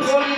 কলি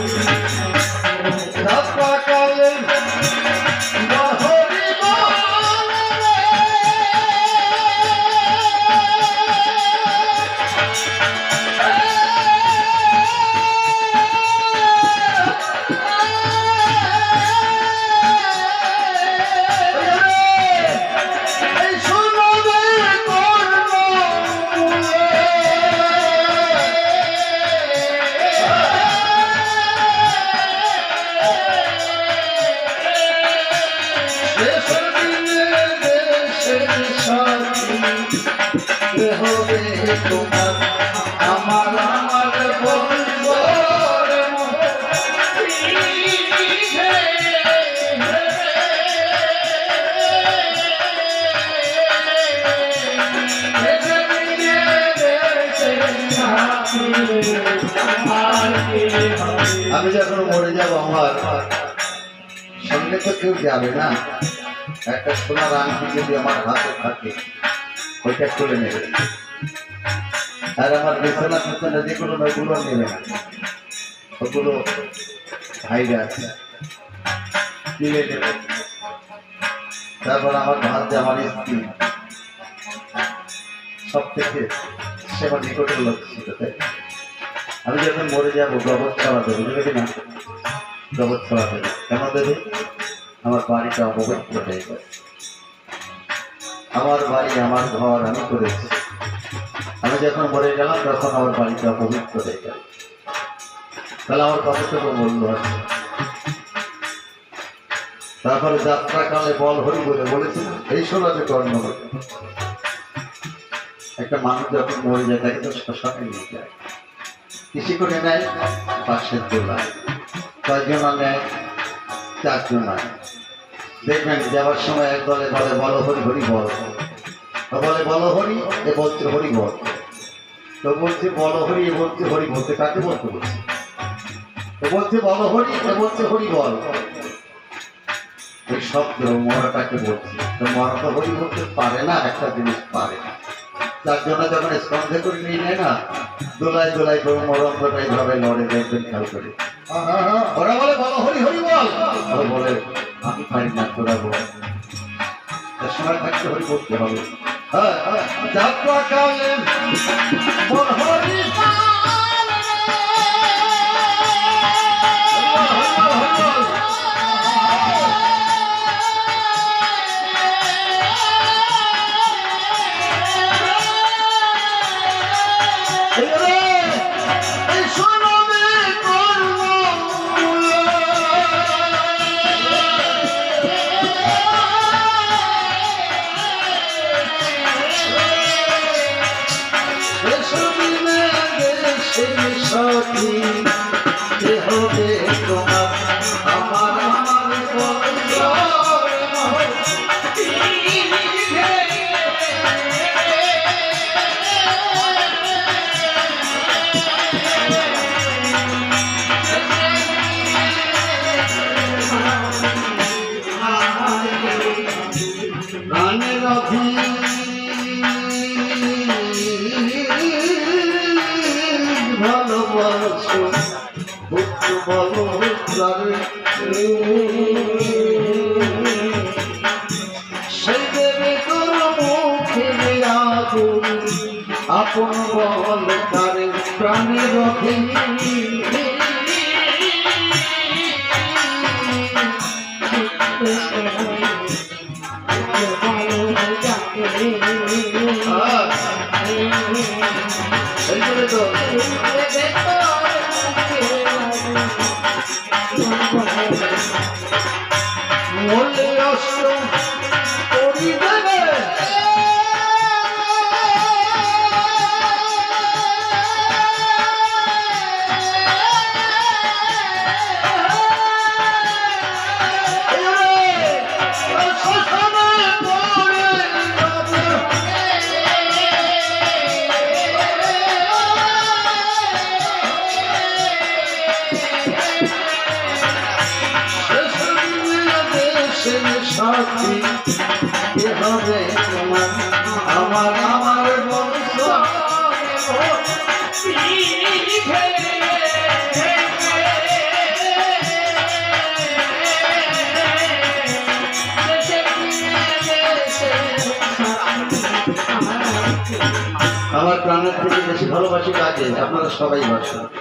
আমি যখন মরে যাব আমার সঙ্গে তো কেউ যাবে না। একটা সোনার আংটি যদি আমার হাতে থাকে, ওইটা খুলে নেবে। আর আমার বিছানা পিছনে যেগুলো না ওগুলো নেবে ওগুলো ভাইরা আছে। কিনে তারপর আমার ভাবছে আমার স্ত্রী। সব থেকে সে আমার নিকটের লোক আমি যখন মরে যাব, জগৎ ছাড়া দেবো, দেবে না? জগৎ ছাড়া দেবে। কেন দেবে? আমার বাড়িটা অপবিত্র হয়ে গেছে। আমার বাড়ি, আমার ঘর আমি করেছি। আমি যখন মরে গেলাম, তখন আমার বাড়িটা অপবিত্র হয়ে গেল। তাহলে আমার কতটুকু মূল্য আছে তারপরে যাত্রা কালে বল হরি বলে বলেছিল, এই সোনাতে কর্ম হবে একটা মানুষ যখন মরে যায়, তাকে তো শ্মশানে নিয়ে যায়। কৃষি করে নেয় পাশের দোলায় কয়জন নেয় চারজন দেখবেন যাওয়ার সময় এক দলে বলে, বলো হরি হরি বল। বলে, বলো হরি, এ বলছে হরি বল। তো বলছে বলো হরি এ বলছে হরি বলতে কাকে বলতে বলছে তো বলছে বলো হরি এ বলছে হরি বল। ওই শব্দ মরাটাকে বলছে। তো মরা তো হরি বলতে পারে না, একটা জিনিস পারে না। তার জন্য যখন স্কন্ধে করে নিয়ে নেয় না, দোলায় দোলায় করে মরঙ্গটা এইভাবে লড়ে দেখবেন খেয়াল করে। ওরা বলে বলো হরি হরি বল। ওরা বলে, আমি পারি না, তোরা বল। সময় থাকতে হরি করতে হবে। হ্যাঁ হ্যাঁ যাত্রা কালে 뭐야? আছো। ভক্তি বলো তারে। সেই দেবে তোর আপন বল তারে প্রাণী রথী সেই করে সাথী কে হবে তোমার, আমার আমার বংশ। আমার প্রাণের থেকে বেশি ভালোবাসি কাজে, আপনারা সবাই বাসেন